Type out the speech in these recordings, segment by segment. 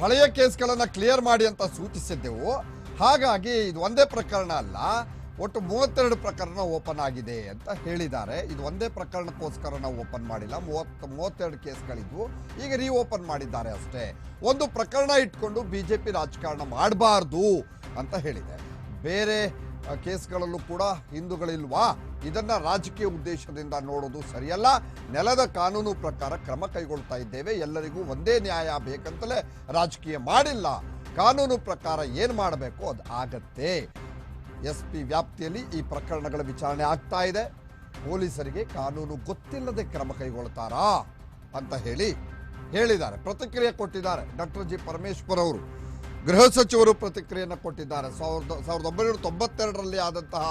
ಹಳೆಯ ಕೇಸ್ಗಳನ್ನು ಕ್ಲಿಯರ್ ಮಾಡಿ ಅಂತ ಸೂಚಿಸಿದ್ದೆವು. ಹಾಗಾಗಿ ಇದು ಒಂದೇ ಪ್ರಕರಣ ಅಲ್ಲ, ಒಟ್ಟು ಮೂವತ್ತೆರಡು ಪ್ರಕರಣ ಓಪನ್ ಆಗಿದೆ ಅಂತ ಹೇಳಿದ್ದಾರೆ. ಇದು ಒಂದೇ ಪ್ರಕರಣಕ್ಕೋಸ್ಕರ ನಾವು ಓಪನ್ ಮಾಡಿಲ್ಲ. ಮೂವತ್ತು, ಮೂವತ್ತೆರಡು ಕೇಸ್ಗಳಿದ್ವು. ಈಗ ರೀ ಓಪನ್ ಮಾಡಿದ್ದಾರೆ ಅಷ್ಟೇ. ಒಂದು ಪ್ರಕರಣ ಇಟ್ಕೊಂಡು ಬಿ ಜೆ ಪಿ ರಾಜಕಾರಣ ಮಾಡಬಾರ್ದು ಅಂತ ಹೇಳಿದೆ. ಬೇರೆ ಕೇಸ್ಗಳಲ್ಲೂ ಕೂಡ ಹಿಂದೂಗಳಿಲ್ವಾ? ಇದನ್ನ ರಾಜಕೀಯ ಉದ್ದೇಶದಿಂದ ನೋಡೋದು ಸರಿಯಲ್ಲ. ನೆಲದ ಕಾನೂನು ಪ್ರಕಾರ ಕ್ರಮ ಕೈಗೊಳ್ತಾ ಇದ್ದೇವೆ. ಎಲ್ಲರಿಗೂ ಒಂದೇ ನ್ಯಾಯ ಬೇಕಂತಲೇ ರಾಜಕೀಯ ಮಾಡಿಲ್ಲ. ಕಾನೂನು ಪ್ರಕಾರ ಏನು ಮಾಡಬೇಕು ಅದು ಆಗತ್ತೆ. ಎಸ್ ಪಿ ವ್ಯಾಪ್ತಿಯಲ್ಲಿ ಈ ಪ್ರಕರಣಗಳ ವಿಚಾರಣೆ ಆಗ್ತಾ ಇದೆ. ಪೊಲೀಸರಿಗೆ ಕಾನೂನು ಗೊತ್ತಿಲ್ಲದೆ ಕ್ರಮ ಕೈಗೊಳ್ತಾರಾ ಅಂತ ಹೇಳಿ ಹೇಳಿದ್ದಾರೆ. ಪ್ರತಿಕ್ರಿಯೆ ಕೊಟ್ಟಿದ್ದಾರೆ ಡಾಕ್ಟರ್ ಜಿ ಪರಮೇಶ್ವರ್ ಅವರು. ಗೃಹ ಸಚಿವರು ಪ್ರತಿಕ್ರಿಯೆಯನ್ನು ಕೊಟ್ಟಿದ್ದಾರೆ. ಸಾವಿರದ ಸಾವಿರದ ಒಂಬೈನೂರ ತೊಂಬತ್ತೆರಡರಲ್ಲಿ ಆದಂತಹ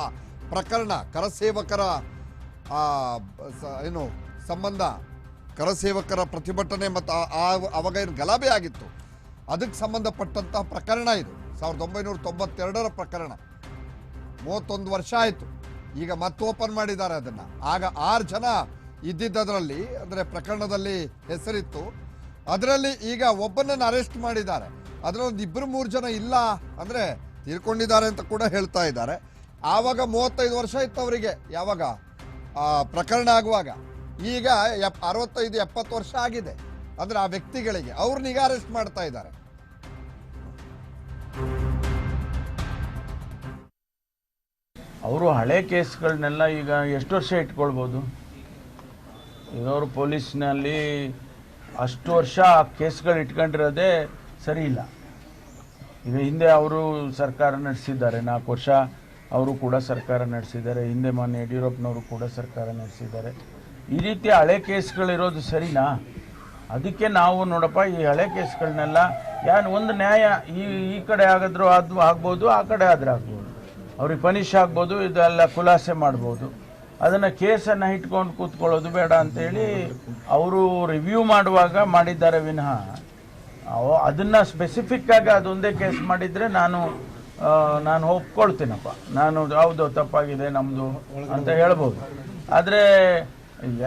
ಪ್ರಕರಣ, ಕರಸೇವಕರ ಏನು, ಸಂಬಂಧ, ಕರಸೇವಕರ ಪ್ರತಿಭಟನೆ ಮತ್ತು ಅವಾಗ ಏನು ಗಲಾಭೆ ಆಗಿತ್ತು. ಅದಕ್ಕೆ ಸಂಬಂಧಪಟ್ಟಂತಹ ಪ್ರಕರಣ ಇದು. ಸಾವಿರದ ಒಂಬೈನೂರ ತೊಂಬತ್ತೆರಡರ ಪ್ರಕರಣ. ಮೂವತ್ತೊಂದು ವರ್ಷ ಆಯಿತು. ಈಗ ಮತ್ತೆ ಓಪನ್ ಮಾಡಿದ್ದಾರೆ ಅದನ್ನು. ಆಗ ಆರು ಜನ ಇದ್ದಿದ್ದದರಲ್ಲಿ, ಅಂದರೆ ಪ್ರಕರಣದಲ್ಲಿ ಹೆಸರಿತ್ತು. ಅದರಲ್ಲಿ ಈಗ ಒಬ್ಬನನ್ನು ಅರೆಸ್ಟ್ ಮಾಡಿದ್ದಾರೆ. ಅದರಲ್ಲಿ ಒಂದು ಇಬ್ಬರು ಮೂರು ಜನ ಇಲ್ಲ ಅಂದರೆ ತೀರ್ಕೊಂಡಿದ್ದಾರೆ ಅಂತ ಕೂಡ ಹೇಳ್ತಾ ಇದ್ದಾರೆ. ಆವಾಗ ಮೂವತ್ತೈದು ವರ್ಷ ಇತ್ತು ಅವರಿಗೆ, ಯಾವಾಗ? ಪ್ರಕರಣ ಆಗುವಾಗ. ಈಗ ಎಪ್, ಅರವತ್ತೈದು, ಎಪ್ಪತ್ತು ವರ್ಷ ಆಗಿದೆ. ಅಂದರೆ ಆ ವ್ಯಕ್ತಿಗಳಿಗೆ ಅವ್ರು ನಿಗಾ ಅರೆಸ್ಟ್ ಮಾಡ್ತಾ ಇದ್ದಾರೆ. ಅವರು ಹಳೆ ಕೇಸ್ಗಳನ್ನೆಲ್ಲ ಈಗ ಎಷ್ಟು ವರ್ಷ ಇಟ್ಕೊಳ್ಬೋದು? ಈಗ ಪೊಲೀಸ್ನಲ್ಲಿ ಅಷ್ಟು ವರ್ಷ ಆ ಕೇಸ್ಗಳು ಇಟ್ಕೊಂಡಿರೋದೇ ಸರಿ ಇಲ್ಲ. ಈಗ ಹಿಂದೆ ಅವರು ಸರ್ಕಾರ ನಡೆಸಿದ್ದಾರೆ, ನಾಲ್ಕು ವರ್ಷ ಅವರು ಕೂಡ ಸರ್ಕಾರ ನಡೆಸಿದ್ದಾರೆ. ಹಿಂದೆ ಮಾನ್ಯ ಯಡಿಯೂರಪ್ಪನವರು ಕೂಡ ಸರ್ಕಾರ ನಡೆಸಿದ್ದಾರೆ. ಈ ರೀತಿ ಹಳೆ ಕೇಸ್ಗಳಿರೋದು ಸರಿನಾ? ಅದಕ್ಕೆ ನಾವು ನೋಡಪ್ಪ, ಈ ಹಳೆ ಕೇಸ್ಗಳನ್ನೆಲ್ಲ ಯಾರು ಒಂದು ನ್ಯಾಯ ಈ ಈ ಕಡೆ ಆಗಿದ್ರು ಅದು ಆಗ್ಬೋದು, ಆ ಕಡೆ ಆದ್ರೆ ಆಗ್ಬೋದು. ಅವ್ರಿಗೆ ಪನಿಷ್ ಆಗ್ಬೋದು, ಇದೆಲ್ಲ ಖುಲಾಸೆ ಮಾಡ್ಬೋದು. ಅದನ್ನು ಕೇಸನ್ನು ಇಟ್ಕೊಂಡು ಕೂತ್ಕೊಳ್ಳೋದು ಬೇಡ ಅಂತೇಳಿ ಅವರು ರಿವ್ಯೂ ಮಾಡುವಾಗ ಮಾಡಿದ್ದಾರೆ ವಿನಃ. ಅದನ್ನು ಸ್ಪೆಸಿಫಿಕ್ಕಾಗಿ ಅದೊಂದೇ ಕೇಸ್ ಮಾಡಿದರೆ ನಾನು ನಾನು ಒಪ್ಕೊಳ್ತೀನಪ್ಪ. ನಾನು ಯಾವುದು ತಪ್ಪಾಗಿದೆ ನಮ್ಮದು ಅಂತ ಹೇಳ್ಬೋದು. ಆದರೆ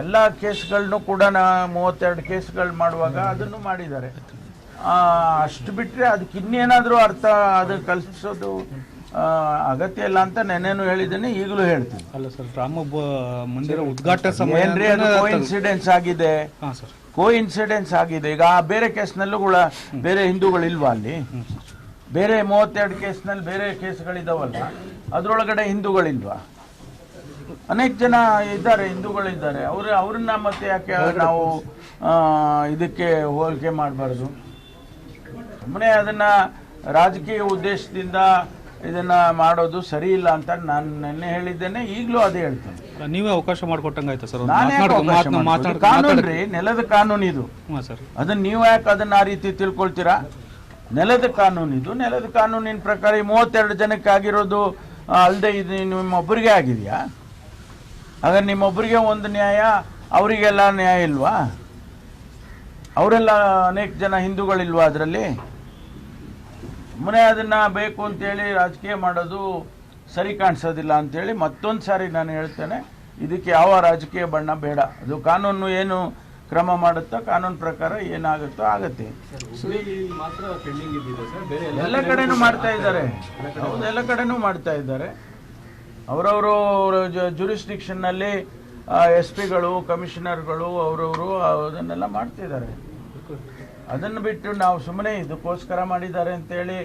ಎಲ್ಲ ಕೇಸ್ಗಳನ್ನು ಕೂಡ ನಾ ಮೂವತ್ತೆರಡು ಕೇಸ್ಗಳು ಮಾಡುವಾಗ ಅದನ್ನು ಮಾಡಿದ್ದಾರೆ. ಅಷ್ಟು ಬಿಟ್ಟರೆ ಅದಕ್ಕೆ ಇನ್ನೇನಾದರೂ ಅರ್ಥ ಅದು ಕಲಿಸೋದು ಅಗತ್ಯ ಇಲ್ಲ ಅಂತ ನೆನೇನು ಹೇಳಿದ್ದೀನಿ ಈಗಲೂ ಹೇಳ್ತೀನಿ. ಅಲ್ಲ ಸರ್ ರಾಮ ಮಂದಿರ ಉದ್ಘಾಟನಾ ಇನ್ಸಿಡೆನ್ಸ್ ಆಗಿದೆ? ಕೋ ಇನ್ಸಿಡೆನ್ಸ್ ಆಗಿದೆ. ಈಗ ಬೇರೆ ಕೇಸ್ನಲ್ಲೂ ಕೂಡ ಬೇರೆ ಹಿಂದೂಗಳಿಲ್ವಾ ಅಲ್ಲಿ? ಬೇರೆ ಮೂವತ್ತೆರಡು ಕೇಸ್ನಲ್ಲಿ ಬೇರೆ ಕೇಸ್ಗಳಿದಾವಲ್ಲ ಅದರೊಳಗಡೆ ಹಿಂದೂಗಳಿಲ್ವಾ? ಅನೇಕ ಜನ ಇದ್ದಾರೆ ಹಿಂದೂಗಳಿದ್ದಾರೆ. ಅವ್ರ ಅವ್ರನ್ನ ಮತ್ತೆ ಯಾಕೆ ನಾವು ಆ, ಇದಕ್ಕೆ ಹೋಲಿಕೆ ಮಾಡಬಾರ್ದು? ಸುಮ್ಮನೆ ಅದನ್ನ ರಾಜಕೀಯ ಉದ್ದೇಶದಿಂದ ಇದನ್ನ ಮಾಡೋದು ಸರಿ ಇಲ್ಲ ಅಂತ ನಾನು ನಿನ್ನೆ ಹೇಳಿದ್ದೇನೆ ಈಗಲೂ ಅದೇ ಹೇಳ್ತೇನೆ. ನೀವೇ ಅವಕಾಶ ಮಾಡಿಕೊಟ್ಟಂಗಾಯ್ತು ಸರ್ ಕಾನೂನು ರೀ ನೆಲದ ಕಾನೂನು ಇದು. ಅದನ್ನ ನೀವು ಯಾಕೆ ಅದನ್ನ ಆ ರೀತಿ ತಿಳ್ಕೊಳ್ತೀರಾ? ನೆಲದ ಕಾನೂನು ಇದು. ನೆಲದ ಕಾನೂನಿನ ಪ್ರಕಾರ ಈ ಮೂವತ್ತೆರಡು ಜನಕ್ಕೆ ಆಗಿರೋದು ಅಲ್ಲದೆ ಇದು ನಿಮ್ಮೊಬ್ಬರಿಗೆ ಆಗಿದೆಯಾ? ಹಾಗಾದ್ರೆ ನಿಮ್ಮೊಬ್ಬರಿಗೆ ಒಂದು ನ್ಯಾಯ, ಅವರಿಗೆಲ್ಲ ನ್ಯಾಯ ಇಲ್ವಾ? ಅವರೆಲ್ಲ ಅನೇಕ ಜನ ಹಿಂದೂಗಳಿಲ್ವಾ ಅದರಲ್ಲಿ? ಸುಮ್ಮನೆ ಅದನ್ನ ಬೇಕು ಅಂತೇಳಿ ರಾಜಕೀಯ ಮಾಡೋದು ಸರಿ ಕಾಣಿಸೋದಿಲ್ಲ ಅಂತೇಳಿ ಮತ್ತೊಂದು ಸಾರಿ ನಾನು ಹೇಳ್ತೇನೆ, ಇದಕ್ಕೆ ಯಾವ ರಾಜಕೀಯ ಬಣ್ಣ ಬೇಡ. ಅದು ಕಾನೂನು ಏನು ಕ್ರಮ ಮಾಡುತ್ತಾ ಕಾನೂನು ಪ್ರಕಾರ ಏನಾಗುತ್ತೋ ಆಗತ್ತೆ. ಎಲ್ಲ ಕಡೆನೂ ಮಾಡ್ತಾ ಇದ್ದಾರೆ. ಹೌದು ಎಲ್ಲ ಕಡೆನೂ ಮಾಡ್ತಾ ಇದ್ದಾರೆ. ಅವರವರು ಜುರಿಸ್ಡಿಕ್ಷನ್ನಲ್ಲಿ ಎಸ್ ಪಿಗಳು ಕಮಿಷನರ್ಗಳು ಅವರವರು ಅದನ್ನೆಲ್ಲ ಮಾಡ್ತಿದ್ದಾರೆ ಅದನ್ನು ಬಿಟ್ಟು ನಾವು ಸುಮ್ಮನೆ ಇದಕ್ಕೋಸ್ಕರ ಮಾಡಿದ್ದಾರೆ ಅಂತೇಳಿ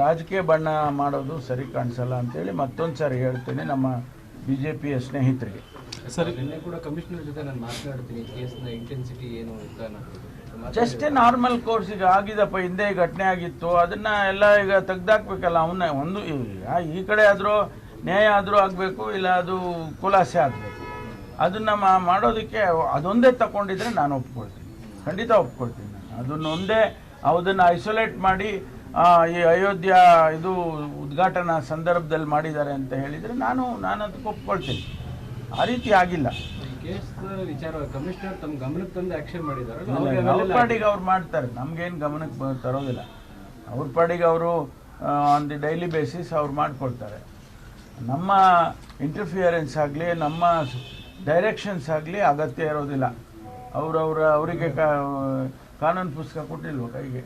ರಾಜಕೀಯ ಬಣ್ಣ ಮಾಡೋದು ಸರಿ ಕಾಣಿಸಲ್ಲ ಅಂತೇಳಿ ಮತ್ತೊಂದು ಸಾರಿ ಹೇಳ್ತೇನೆ. ನಮ್ಮ ಬಿ ಜೆ ಪಿಯ ಸ್ನೇಹಿತರಿಗೆ. ಸರ್ ನಿನ್ನೆ ಕೂಡ ಕಮಿಷನರ್ ಜೊತೆ ನಾನು ಮಾತನಾಡ್ತೀನಿ ಕೇಸ್ನ ಇಂಟೆನ್ಸಿಟಿ ಏನು ಅಂತ ಜಸ್ಟ್ ನಾರ್ಮಲ್ ಕೋರ್ಸ್ ಈಗ ಆಗಿದಪ್ಪ ಹಿಂದೆ ಘಟನೆ ಆಗಿತ್ತು ಅದನ್ನ ಎಲ್ಲ ಈಗ ತೆಗ್ದಾಕ್ಬೇಕಲ್ಲ ಅವನ್ನ ಒಂದು ಈ- ಕಡೆ ಆದರೂ ನ್ಯಾಯ ಆದರೂ ಆಗಬೇಕು ಇಲ್ಲ ಅದು ಖುಲಾಸೆ ಆಗಬೇಕು. ಅದನ್ನ ಮಾಡೋದಕ್ಕೆ ಅದೊಂದೇ ತಗೊಂಡಿದ್ರೆ ನಾನು ಒಪ್ಕೊಳ್ತೀನಿ. ಖಂಡಿತ ಒಪ್ಕೊಳ್ತೀನಿ ನಾನು. ಅದನ್ನೊಂದೇ ಅದನ್ನು ಐಸೋಲೇಟ್ ಮಾಡಿ ಈ ಅಯೋಧ್ಯ ಇದು ಉದ್ಘಾಟನಾ ಸಂದರ್ಭದಲ್ಲಿ ಮಾಡಿದ್ದಾರೆ ಅಂತ ಹೇಳಿದರೆ ನಾನು ನಾನು ಅದಕ್ಕೆ ಒಪ್ಕೊಳ್ತೀನಿ. ಆ ರೀತಿ ಆಗಿಲ್ಲ. ಅವ್ರ ಪಾಡಿಗೆ ಅವ್ರು ಮಾಡ್ತಾರೆ. ನಮ್ಗೇನು ಗಮನಕ್ಕೆ ತರೋದಿಲ್ಲ. ಅವ್ರ ಪಾಡಿಗೆ ಅವರು ಆನ್ ದಿ ಡೈಲಿ ಬೇಸಿಸ್ ಅವ್ರು ಮಾಡ್ಕೊಳ್ತಾರೆ. ನಮ್ಮ ಇಂಟರ್ಫಿಯರೆನ್ಸ್ ಆಗಲಿ, ನಮ್ಮ ಡೈರೆಕ್ಷನ್ಸ್ ಆಗಲಿ ಅಗತ್ಯ ಇರೋದಿಲ್ಲ. ಅವ್ರವ್ರ, ಅವರಿಗೆ ಕಾನೂನು ಪುಸ್ತಕ ಕೊಟ್ಟಿಲ್ವ ಕೈಗೆ?